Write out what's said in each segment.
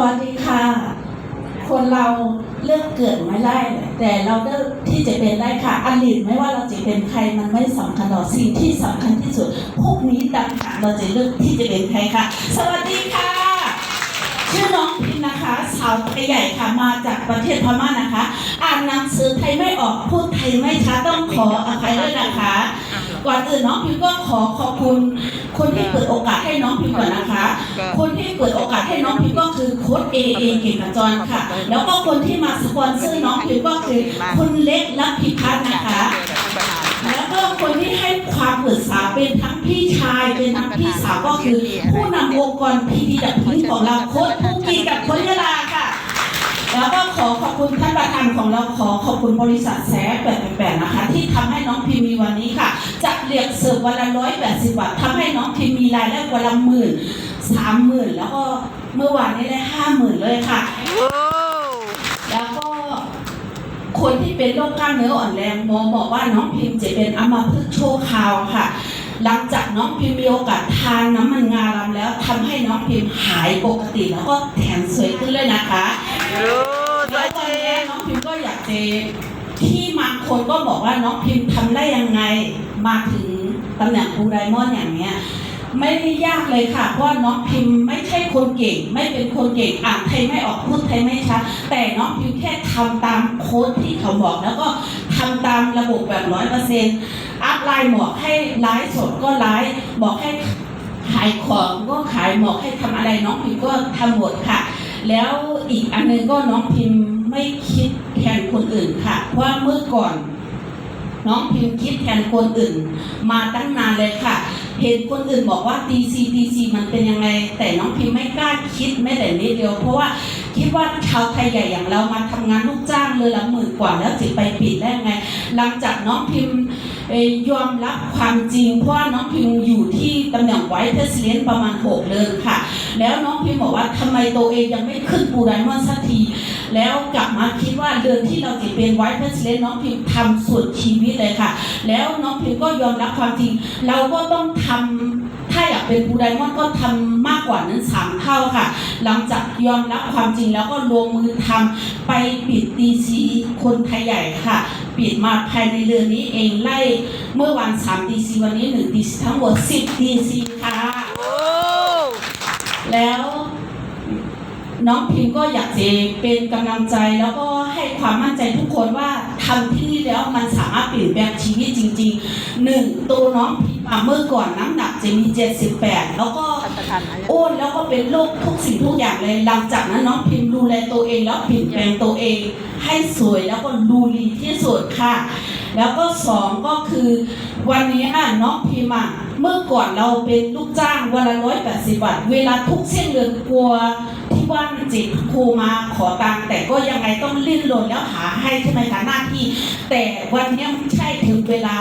วัสดีค่ะ คนเราเลือกเกิดไม่ได้ แต่เราเลือกที่จะเป็นได้ค่ะอดีตไม่ว่าเราจะเป็นใครมันไม่สำคัญหรอกสิ่งที่สำคัญที่สุด พวกนี้ต่างหากเราจะเลือกที่จะเป็นใครค่ะ สวัสดีค่ะ ชื่อน้องพิมนะคะสาวไทยใหญ่ค่ะมาจากประเทศพม่านะคะ อ่านหนังสือไทยไม่ออกพูดไทยไม่ชัดต้องขออภัยด้วยนะคะ ก่อนอื่นน้องพิมก็ขอขอบคุณ คนที่เปิดโอกาสให้น้องพิมก่อนนะคะ คนที่เปิดโอกาสให้น้องพิมก็คือโค้ดเอเอเก่งขจรค่ะ แล้วก็คนที่มาสปอนเซอร์น้องพิมก็คือคุณเล็กและพิพัฒน์นะคะแล้วก็คนที่ให้ความปรึกษาเป็นทั้งพี่ชายเป็นทั้งพี่สาวก็คือ ผู้นำองค์กรพีดีดับพิงของเราโค้ดภูกีกับโค้ดยะลาค่ะ แล้วก็ ขอขอบคุณท่านประธานของเราขอขอบคุณบริษัทแซ่แปดแปดนะคะ ที่ทำให้น้องพิมมีวันนี้ค่ะจัดเรียกเสิร์ฟวันละร้อยแปดสิบบาททำให้น้องพิมมีรายได้วันละหมื่นสามหมื่นแล้วก็เมื่อวานนี้ได้ห้าหมื่นเลยค่ะแล้วก็คนที่เป็นโรคกล้ามเนื้ออ่อนแรงหมอบอกว่าน้องพิมจะเป็นอัมพฤกษ์ชั่วคราวค่ะ หลังจากน้องพิมมีโอกาสทานน้ำมันงาลำแล้วทำให้น้องพิมหายปกติแล้วก็แถมสวยขึ้นเลยนะคะ แล้ววันนี้น้องพิมก็อยากเจที่บางคนก็บอกว่าน้องพิมทำได้ยังไงมาถึงตำแหน่งครูไดมอนด์อย่างเนี้ยไม่ได้ยากเลยค่ะ เพราะน้องพิมไม่ใช่คนเก่ง ไม่เป็นคนเก่งอ่านไทยไม่ออกพูดไทยไม่ชัดแต่น้องพิมแค่ทำตามโค้ดที่เขาบอกแล้วก็ทำตามระบบแบบร้อยเปอร์เซ็นต์อัพไลน์บอกให้ไลฟ์สดก็ไลฟ์บอกให้ขายของก็ขายบอกให้ทำอะไรน้องพิมก็ทำหมดค่ะ แล้วอีกอันหนึงก็น้องพิมไม่คิดแทนคนอื่นค่ะ เพราะว่าเมื่อก่อนน้องพิมคิดแทนคนอื่น มาตั้งนานเลยค่ะ เห็นคนอื่นบอกว่า DC DC มันเป็นยังไง แต่น้องพิมไม่กล้าคิดแม้แต่นิดเดียว เพราะว่าคิดว่าชาวไทยใหญ่อย่างเรามาทำงานลูกจ้างเลยละหมื่นกว่าแล้วจะไปปิดได้ไง หลังจากน้องพิมเอ่อ ยอมรับความจริง เพราะน้องพิมอยู่ที่ตำแหน่งไวท์เพสเลนประมาณ6เดือนค่ะ แล้วน้องพิมบอกว่าทำไมตัวเองยังไม่ขึ้นปูไดมอนด์สักที แล้วกลับมาคิดว่าเดือนที่เราจะเป็นไวท์เพสเลนน้องพิมทำสุดชีวิตเลยค่ะ แล้วน้องพิมก็ยอมรับความจริง เราก็ต้องทำถ้า เป็นปูไดมอนด์ก็ทำมากกว่านั้นสามเท่าค่ะ หลังจากยอมรับความจริงแล้วก็ลงมือทำไปปิดดีซีคนไทยใหญ่ค่ะ ปิดมาภายในเดือนนี้เองไล่เมื่อวัน3 DC วันนี้1 DC ทั้งหมด10 DC ค่ะแล้วน้องพิมก็อยากจะเป็นกำลังใจแล้วก็ให้ความมั่นใจทุกคนว่าทำที่นี่แล้วมันสามารถเปลี่ยนแปลงชีวิตจริงๆหนึ่งตัวน้องพิมเมื่อก่อนน้ำหนัก จะมี 78 แล้วก็อ้วนแล้วก็เป็นโรคทุกสิ่งทุกอย่างเลย หลังจากนั้นน้องพิมดูแลตัวเองแล้วเปลี่ยนแปลงตัวเอง ให้สวยแล้วก็ดูดีที่สุดค่ะ แล้วก็สองก็คือวันนี้อะน้องพิมอะเมื่อก่อนเราเป็นลูกจ้างวันละร้อยแปดสิบบาท เวลาทุกเส้นเดือนกลัวที่บ้านจิตครูมาขอตังค์แต่ก็ยังไงต้องลิ้นรนแล้วหาให้ใช่ไหมคะหน้าที่ แต่วันนี้ไม่ใช่ถึงเวลา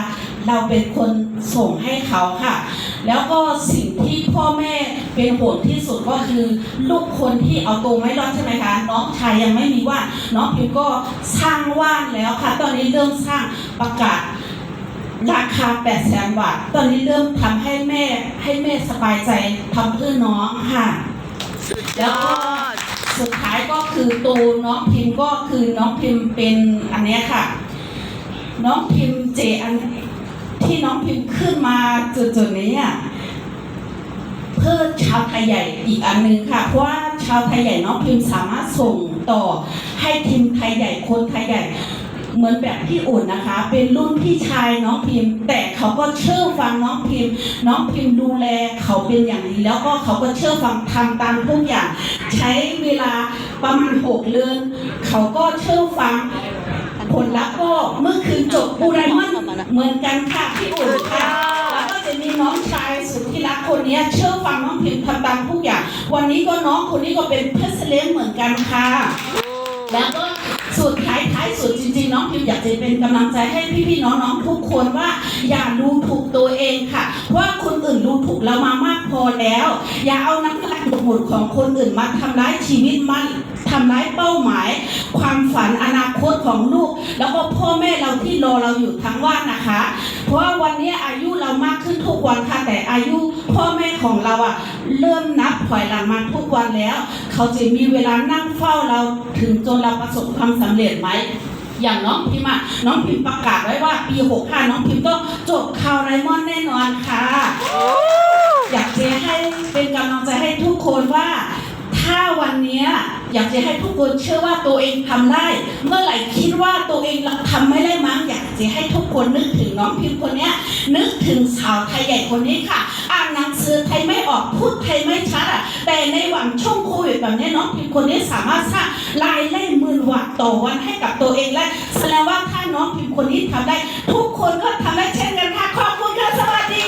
เราเป็นคนส่งให้เขาค่ะ แล้วก็สิ่งที่พ่อแม่เป็นห่วงที่สุดก็คือ ลูกคนที่เอาตัวไม่รอดใช่ไหมคะน้องชายยังไม่มีว่าน้องพิมก็สร้างว่านแล้วค่ะ ตอนนี้เริ่มสร้างประกาศราคา8แสนบาท ตอนนี้เริ่มทำให้แม่ให้แม่สบายใจทำเพื่อน้องค่ะ แล้วก็สุดท้ายก็คือตัวน้องพิมพ์ก็คือน้องพิมพ์เป็นอันเนี้ยค่ะ น้องพิมพ์เจอัน ที่น้องพิมพ์ขึ้นมาจุดๆนี้อะเพื่อชาวไทยใหญ่อีกอันหนึงค่ะ เพราะว่าชาวไทยใหญ่น้องพิมพ์สามารถส่งต่อให้ทีมไทยใหญ่คนไทยใหญ่เหมือนแบบพี่อุ่นนะคะ เป็นรุ่นพี่ชายน้องพิมพ์ แต่เขาก็เชื่อฟังน้องพิมพ์ น้องพิมพ์ดูแลเขาเป็นอย่างดีแล้วก็เขาก็เชื่อฟังทำตามทุกอย่าง ใช้เวลาประมาณหกเดือนเขาก็เชื่อฟัง ผลลัพธ์ก็เมื่อคืนจบปูไรมอนเหมือนกันค่ะพี่อุ่นค่ะแล้วก็จะมีน้องชายสุดที่รักคนนี้เชื่อฟังน้องพิมพ์ทำตามทุกอย่าง วันนี้ก็น้องคนนี้ก็เป็นเพสเลนเหมือนกันค่ะแล้วก็สุดท้ายท้ายสุดจริงๆ น้องพิมอยากจะเป็นกำลังใจให้พี่ๆน้องๆทุกคนว่าอย่าดู ตัวเองค่ะ ว่าคนอื่นดูถูกเรามามากพอแล้ว อย่าเอาน้ำลายหมดของคนอื่นมาทำร้ายชีวิตมันทำร้ายเป้าหมาย ความฝันอนาคตของลูก แล้วก็พ่อแม่เราที่รอเราอยู่ทั้งว่านนะคะ เพราะว่าวันนี้อายุเรามากขึ้นทุกวันค่ะแต่อายุพ่อแม่ของเราอะเริ่มนับถอยหลังมาทุกวันแล้ว เขาจะมีเวลานั่งเฝ้าเราถึงจนเราประสบความสำเร็จไหม อย่างน้องพิมพ์อะน้องพิมพ์ประกาศไว้ว่าปี 65 น้องพิมพ์ต้องจบคาวไรมอนแน่นอนค่ะ อยากจะให้เป็นกำลังใจให้ทุกคนว่า ถ้าวันนี้อยากจะให้ทุกคนเชื่อว่าตัวเองทำได้ เมื่อไหร่คิดว่าตัวเองทำไม่ได้มั้งอยากจะให้ทุก นึกถึงน้องพิมพ์คนนี้นึกถึงสาวไทยใหญ่คนนี้ค่ะ อ่านหนังสือไทยไม่ออกพูดไทยไม่ชัดอะแต่ในหวังช่วงโควิดแบบนี้น้องพิมพ์คนนี้สามารถสร้างรายได้หมื่นวัตต์ต่อวันให้กับตัวเองและแสดงว่าถ้าน้องพิมพ์คนนี้ทำได้ ทุกคนก็ทำได้เช่นกันค่ะขอบคุณค่ะสวัสดี